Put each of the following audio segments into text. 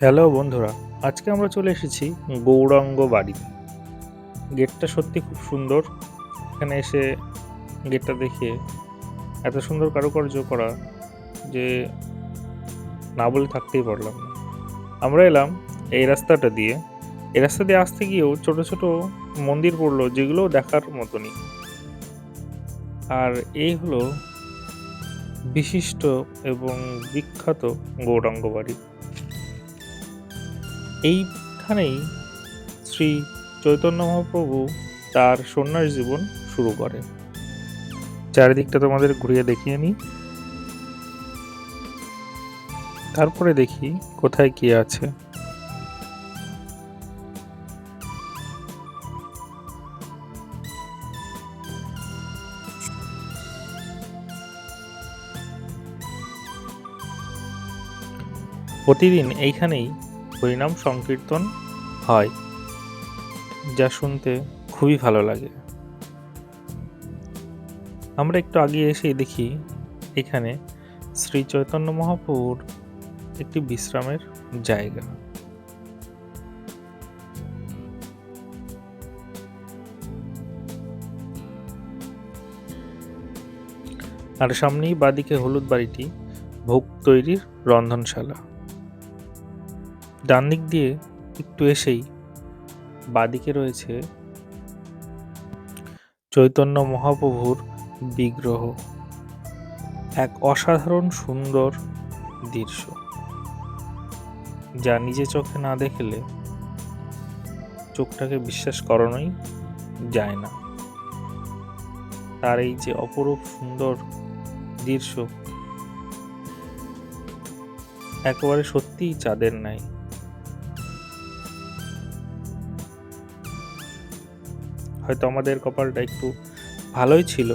Hello বন্ধুরা, আজকে আমরা চলে এসেছি গৌরাঙ্গ বাড়ি। গেটটা সত্যি খুব সুন্দর। এখানে এসে গেটটা দেখে এত সুন্দর কারুকার্য করা যে না বলে থাকতেই পারলাম আমরা এলাম এই রাস্তাটা দিয়ে। এই রাস্তা দিয়ে আসতে গিয়েও ছোট ছোট মন্দির পড়ল যেগুলো দেখার মতনই। আর এই হলো বিশিষ্ট এবং বিখ্যাত গৌরাঙ্গ বাড়ি। এইখানেই শ্রী চৈতন্য মহাপ্রভু তার সন্ন্যাস জীবন শুরু করে চারিদিকটা তোমাদের ঘুরিয়ে দেখিয়ে নিই। তারপরে দেখি কোথায় কি আছে। প্রতিদিন এইখানেই হরিনাম সংকীর্তন হয়, যা শুনতে খুবই ভালো লাগে। আমরা একটু আগে এসে দেখি, এখানে শ্রী চৈতন্য মহাপ্রভুর একটি বিশ্রামের জায়গা। আর সামনেই বাদিকে হলুদ বাড়িটি ভোগ তৈরির রন্ধনশালা। ডান দিক দিয়ে একটু এসেই বাদিকে রয়েছে চৈতন্য মহাপ্রভুর বিগ্রহ। এক অসাধারণ সুন্দর দৃশ্য, যা নিজে চোখে না দেখলে চোখটাকে বিশ্বাস করানোই যায় না। তার এই যে অপরূপ সুন্দর দৃশ্য, একেবারে সত্যিই চাঁদের নাই হয়তো আমাদের কপালটা একটু ভালোই ছিল,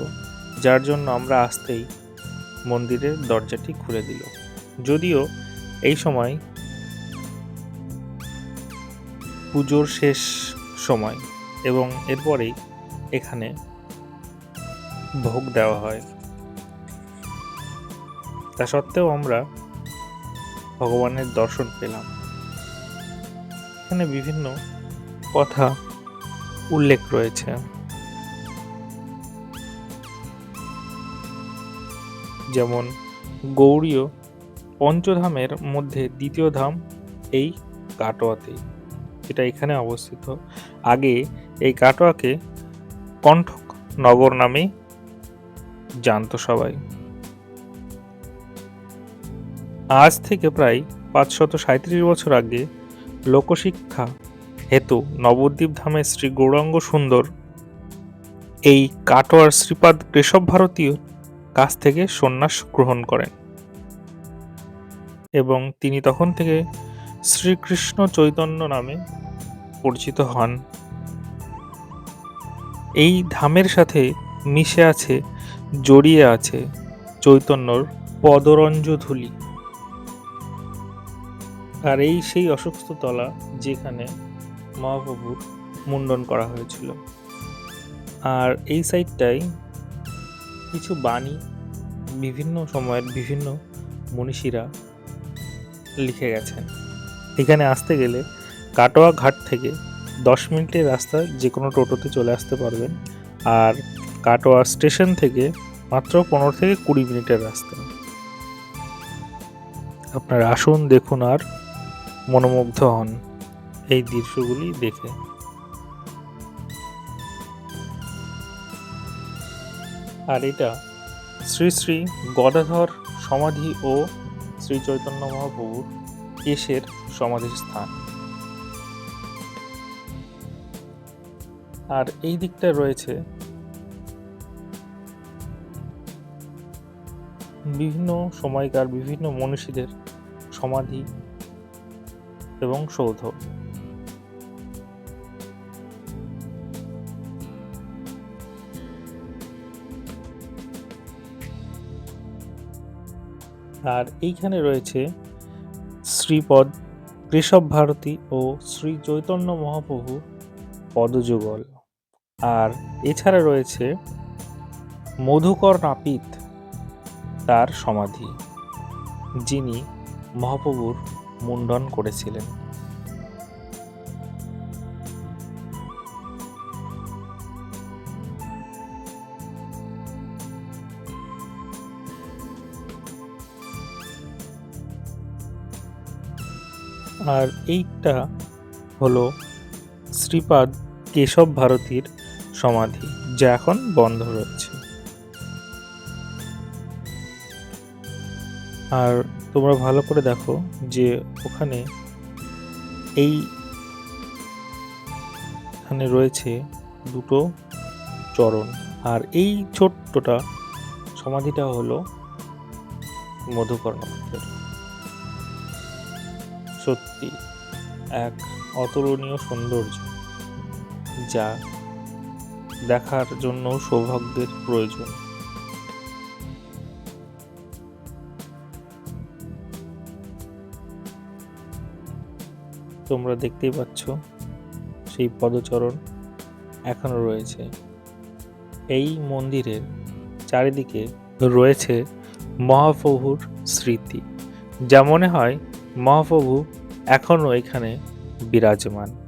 যার জন্য আমরা আসতেই মন্দিরের দরজাটি খুলে দিল। যদিও এই সময় পুজোর শেষ সময় এবং এরপরেই এখানে ভোগ দেওয়া হয়। তা সত্ত্বেও আমরা ভগবানের দর্শন পেলাম। এখানে বিভিন্ন কথা উল্লেখ রয়েছে। যেমন, গৌড়ীয় পঞ্চধামের মধ্যে দ্বিতীয় ধাম এই কাটোয়াতেই যেটা এখানে অবস্থিত। আগে এই কাটোয়াকে কণ্ঠক নগর নামে জানতো সবাই। আজ থেকে প্রায় পাঁচশত সাঁত্রিশ বছর আগে লোকশিক্ষা হেতু নবদ্বীপ ধামে শ্রী গৌরাঙ্গ সুন্দর এই কাটোয়ার শ্রীপাদ কেশব ভারতীয় কাছ থেকে সন্ন্যাস গ্রহণ করেন। এবং তিনি তখন থেকে শ্রীকৃষ্ণ চৈতন্য নামে পরিচিত হন। এই ধামের সাথে মিশে আছে, জড়িয়ে আছে চৈতন্যর পদরঞ্জ ধুলি আর এই সেই অসুস্থতলা যেখানে মহাপ্রভুর মুন্ডন করা হয়েছিল। আর এই সাইডটাই কিছু বাণী বিভিন্ন সময়ের বিভিন্ন মনীষীরা লিখে গেছেন। এখানে আসতে গেলে কাটোয়া ঘাট থেকে দশ মিনিটের রাস্তা যে কোনো টোটোতে চলে আসতে পারবেন। আর কাটোয়া স্টেশন থেকে মাত্র পনেরো থেকে কুড়ি মিনিটের রাস্তা। আপনারা আসুন, দেখুন আর মনোমুগ্ধ হন। এই দৃশ্যগুলি দেখে। আর এটা শ্রী শ্রী গদাধর সমাধি ও শ্রী চৈতন্য মহাপ্রভুর কেশের সমাধির স্থান। আর এই দিকটা রয়েছে বিভিন্ন সময়কার বিভিন্ন মনীষীদের সমাধি এবং সৌধ। আর এইখানে রয়েছে শ্রীপদ, কেশব ভারতী ও শ্রী চৈতন্য মহাপ্রভু পদযুগল। আর এছাড়া রয়েছে মধুকর নাপিত তার সমাধি, যিনি মহাপ্রভুর মুন্ডন করেছিলেন। আর এইটা হলো শ্রীপাদ কেশব ভারতীর সমাধি, যা এখন বন্ধ রয়েছে। আর তোমরা ভালো করে দেখো যে ওখানে এই এখানে রয়েছে দুটো চরণ। আর এই ছোট্টটা সমাধিটা হলো মধুকর্ণকের সত্যি এক অতুলনীয় সৌন্দর্য, যা দেখার জন্য সৌভাগ্যের প্রয়োজন। তোমরা দেখতেই পাচ্ছ, সেই পদচরণ এখনও রয়েছে। এই মন্দিরের চারিদিকে রয়েছে মহাপ্রভুর স্মৃতি। যা মনে হয় মহাপ্রভু এখনও এখানে বিরাজমান।